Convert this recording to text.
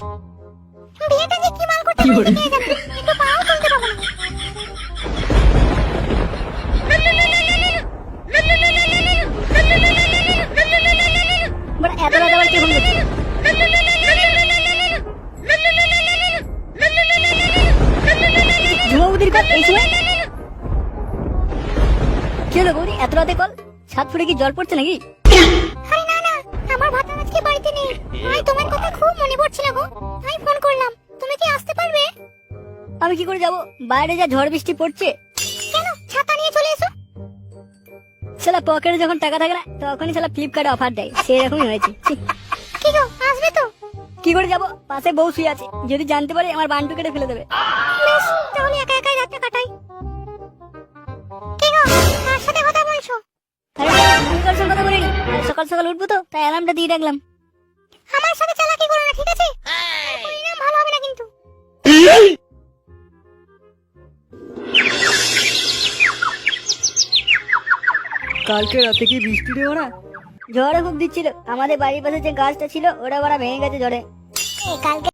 বিয়েটা যে কি মাল করতে পারবে কে জানে একটু পাও তুলতে পারব না। বাট এত রাত আবার কে ফোন করছে? ঝুমাবুদির কল এই সময়? কি হলো গৌরী এত রাতে কল? সাত ফুটে কি জল পড়ছে নাকি? আরে না না আমার ভাতা আমি কি করে যাব? বাইরে যা ঝড় বৃষ্টি পড়ছে। কেন? ছাতা নিয়ে চলে এসো। শালা পকেটে যখন টাকা থাকে না তখনই শালা ফ্লিপকার্টে অফার দেয়। সেরকমই হয়েছে। কি গো আসবে তো? কি করে যাব? পাশে বউ শুয়ে আছে। যদি জানতে পারে আমার বান্টু কেটে ফেলে দেবে। বেশ তাহলে একা একাই রাতটা কাটাই। কি গো কার সাথে কথা বলছো? আরে আমি কার সঙ্গে কথা বলিনি সকাল সকাল উঠবো তো। তাই অ্যালার্মটা দিয়ে রাখলাম। আমার সাথে কালকে রাতে কি বৃষ্টি রে ওরা? ঝড়ে খুব দিচ্ছিল। আমাদের বাড়ির পাশে যে গাছটা ছিল ওটা ওরা ভেঙে গেছে ঝড়ে। কালকে